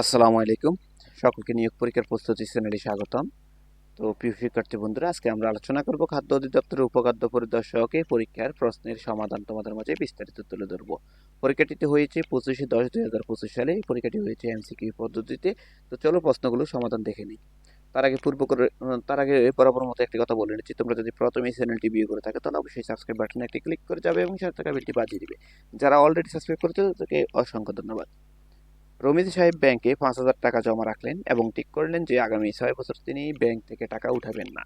আসসালামু আলাইকুম। সকলকে নিয়োগ পরীক্ষার প্রস্তুতি চ্যানেলে স্বাগতম। তো প্রিয় শিক্ষার্থী বন্ধুরা, আজকে আমরা আলোচনা করব খাদ্য অধিদপ্তরের উপখাদ্য পরিদর্শকে পরীক্ষার প্রশ্নের সমাধান তোমাদের মাঝে বিস্তারিত তুলে ধরবো। পরীক্ষাটিতে হয়েছে পঁচিশে দশ দুই হাজার পঁচিশ সালে, এই পরীক্ষাটি হয়েছে এমসিকিউ পদ্ধতিতে। তো চলো প্রশ্নগুলো সমাধান দেখে নিই। তার আগে পূর্ব করে, তার আগে বরাবর মতো একটি কথা বলে নিচ্ছি। তোমরা যদি প্রথমে এই চ্যানেলটি ভিউ করে থাকো, তাহলে অবশ্যই সাবস্ক্রাইব বাটনে একটি ক্লিক করে যাবে এবং সাথে থাকা বেলটি বাজিয়ে দিবে। যারা অলরেডি সাবস্ক্রাইব করেছে, তাদেরকে অসংখ্য ধন্যবাদ। রমিজ সাহেব ব্যাংকে পাঁচ হাজার টাকা জমা রাখলেন এবং ঠিক করলেন যে আগামী ছয় বছর তিনি ব্যাংক থেকে টাকা উঠাবেন না।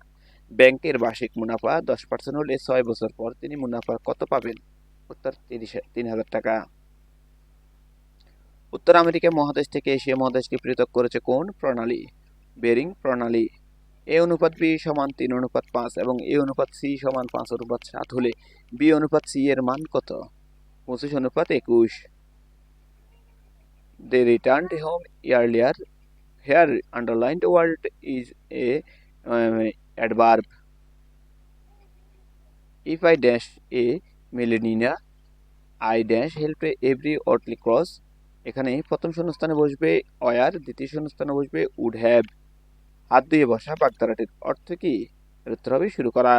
ব্যাংকের বার্ষিক মুনাফা দশ পার্সেন্ট হলে ছয় বছর পর তিনি মুনাফা কত পাবেন? উত্তর, তিরিশ, তিন হাজার টাকা। উত্তর আমেরিকা মহাদেশ থেকে এশিয়া মহাদেশকে পৃথক করেছে কোন? প্রণালী। বেরিং প্রণালী। এ অনুপাত বি সমান তিন অনুপাত পাঁচ এবং এ অনুপাত সি সমান পাঁচ অনুপাত সাত হলে বি অনুপাত সি এর মান কত? পঁচিশ অনুপাত একুশ। They returned home earlier. Here, underlined word is a um, adverb. If I dash a millionaire, I dash help every oddly cross. এখানে প্রথম শূন্যস্থানে বসবে অয়ার দ্বিতীয় শূন্যস্থানে বসবে উড হ্যাভ হাত দিয়ে বসা বাগধারাটির অর্থ কি উত্তর হবে শুরু করা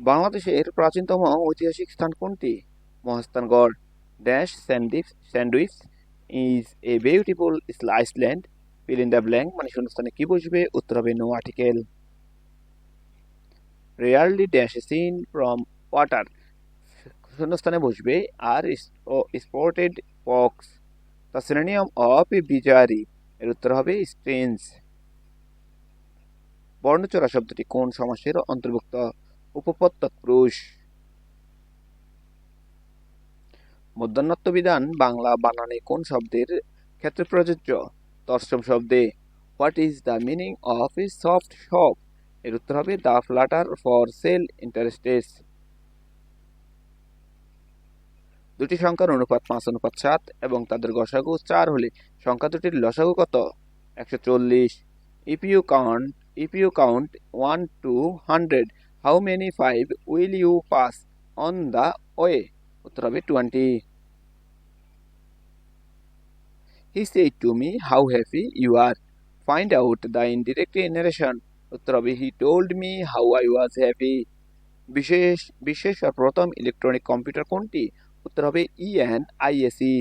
বাংলাদেশের প্রাচীনতম ঐতিহাসিক স্থান কোনটি Mahasthangarh dash Sandwip sandwich is a beautiful island fill in the মানে শূন্যস্থানে কি বসবে? উত্তর হবে no article rarely dash seen from water শূন্যস্থানে বসবে আর spotted pox the synonym of bizarre এর উত্তর হবে স্ট্রেঞ্জ বর্ণচরা শব্দটি কোন সমাসের অন্তর্ভুক্ত? তৎপুরুষ মধ্যাহ্নত্ব বিধান বাংলা বানানে কোন শব্দের ক্ষেত্রে প্রযোজ্য? তৎসম শব্দে, what is the meaning of a soft shop? এর উত্তর হবে, the flatter for sale interests. দুটি সংখ্যার অনুপাত পাঁচ, অনুপাত সাত এবং তাদের গসাগু চার হলে সংখ্যা দুটির লসাগু কত? একশো চল্লিশ। If you count if you count one to hundred how many five will you pass on the way উত্তর হবে twenty he said to me, how happy you are. Find out the indirect narration. হবে হি told me how I was happy. বিশেষ বিশ্বের সর্বপ্রথম electronic computer কোনটি উত্তর হবে E N IAC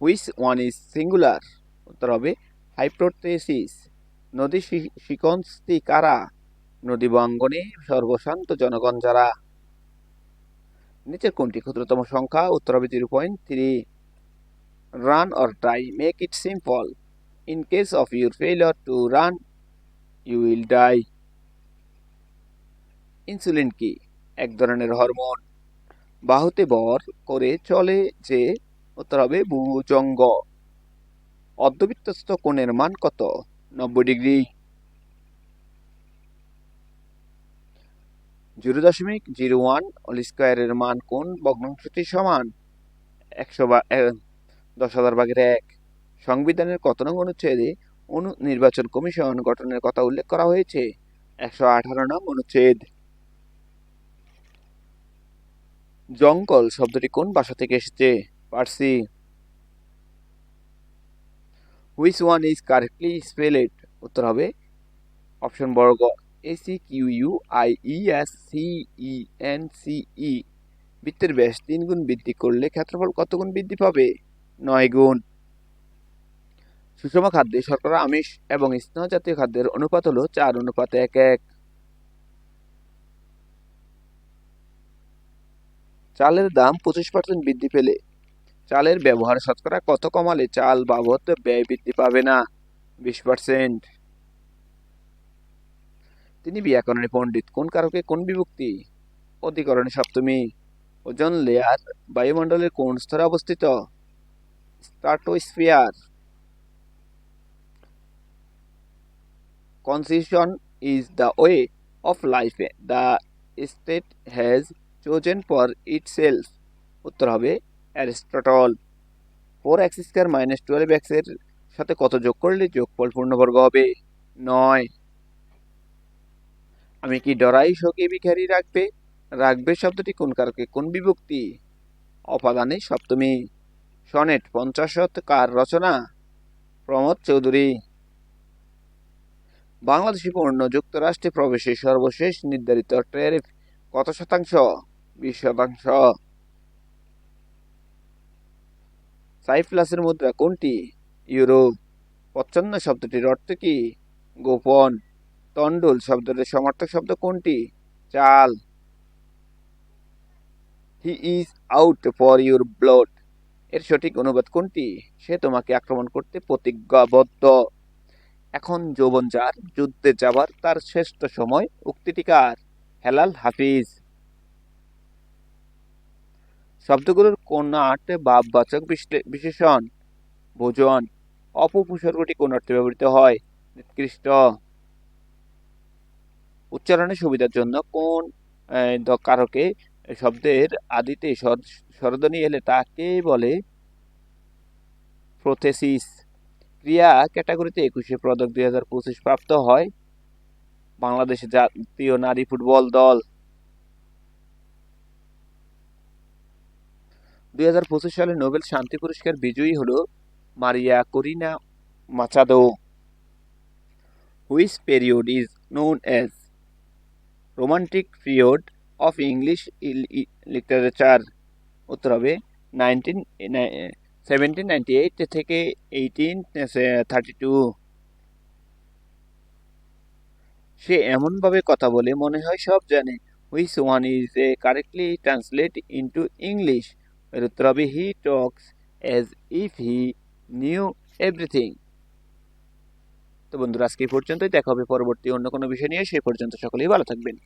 which one is singular উত্তর হবে হাইপ্রোথেসিস নদী শিকন্সতি কারা নদী বাঙ্গনে সর্বশান্ত জনগণ যারা নিচের কোনটি ক্ষুদ্রতম সংখ্যা উত্তর হবে zero point three run or try. Make it simple. In case of your failure to run, you will die. Insulin কি? এক ধরনের হরমোন বাহুতে বর করে চলে যে উত্তর হবে ভুজঙ্গ অর্ধবৃত্তস্থ কোণের মান কত? নব্বই ডিগ্রি। জিরো দশমিক জিরো ওয়ান অল স্কোয়ারের মান কোন? ভগ্নাংশটির সমান। একশো বা দশ হাজার ভাগের এক। সংবিধানের কত নং অনুচ্ছেদে অনু নির্বাচন কমিশন গঠনের কথা উল্লেখ করা হয়েছে? একশো আঠারো নং অনুচ্ছেদ। জঙ্গল শব্দটি কোন ভাষা থেকে এসেছে? Parsi. Which one is correctly spelled উত্তর হবে অপশন বর্গ A C Q U I E S C E N C E বৃত্তের ব্যাস তিন গুণ বৃদ্ধি করলে ক্ষেত্রফল কত গুণ বৃদ্ধি পাবে? নয় গুণ। সুষম খাদ্যে শর্করা, আমিষ এবং স্নেহ জাতীয় খাদ্যের অনুপাত হলো চার, অনুপাত এক এক। চালের দাম পঁচিশ পার্সেন্ট বৃদ্ধি পেলে চালের ব্যবহার শতকরা কত কমালে চাল বাবদ ব্যয় বৃদ্ধি পাবে না? বিশ পার্সেন্ট তিনি ব্যাকরণে পণ্ডিত। কোন কারকে কোন বিভক্তি? অধিকরণে সপ্তমী। ওজন লেয়ার বায়ুমণ্ডলের কোন স্তরে অবস্থিত? Stratosphere. Constitution is the way of life. The state has chosen for itself উত্তর হবে Aristotle. Four x square minus twelve এক্সের সাথে কত যোগ করলে যোগফল পূর্ণবর্গ হবে? নয়। আমি কি ডরাই শোকে ভিখারি রাখবে? রাখবে শব্দটি কোন কারকে? কোন বিভক্তি? অপাদানে সপ্তমী। সনেট পঞ্চাশত কার রচনা? প্রমোদ চৌধুরী। বাংলাদেশি পণ্য যুক্তরাষ্ট্রে প্রবেশে সর্বশেষ নির্ধারিত ট্যারিফ কত শতাংশ? বিশ শতাংশ। সাইপ্রাসের মুদ্রা কোনটি? ইউরো পচ্ছন্ন শব্দটির অর্থ কি? গোপন। তন্ডুল শব্দটির সমর্থক শব্দ কোনটি? চাল। He is out for your blood এর সঠিক অনুবাদ কোনটি? সে তোমাকে আক্রমণ করতে প্রতিজ্ঞাবদ্ধ। এখন যৌবন যার, যুদ্ধে যাবার, তার শ্রেষ্ঠ সময় উক্তিটি কার? হেলাল হাফিজ। শব্দগুলোর কোন ভাববাচক বিশ্লে- বিশেষণ। ভোজন। অপভূসর্গটি কোন অর্থে ব্যবহৃত হয়? নিকৃষ্ট। উচ্চারণের সুবিধার জন্য কোন কারকে শব্দের আদিতে স্বর- স্বরধ্বনি এলে তাকে বলে প্রোথেসিস। ক্রিয়া ক্যাটাগরিতে একুশে পদক দুই হাজার পঁচিশ প্রাপ্ত হয়। বাংলাদেশের জাতীয় নারী ফুটবল দল। দুই হাজার পঁচিশ সালে নোবেল শান্তি পুরস্কার বিজয়ী হলো Maria Corina Machado. Which period is known as romantic period of English literature উত্তর হবে নাইনটিন সেভেন্টিন নাইনটি এইট থেকে এইটিন থার্টি টু সে এমনভাবে কথা বলে, মনে হয় সব জানে which one is a correctly translate into English এর উত্তর হবে he talks as if he knew everything তো বন্ধুরা, আজকে পর্যন্তই। দেখা হবে পরবর্তী অন্য কোনো বিষয় নিয়ে। সেই পর্যন্ত সকলেই ভালো থাকবেন।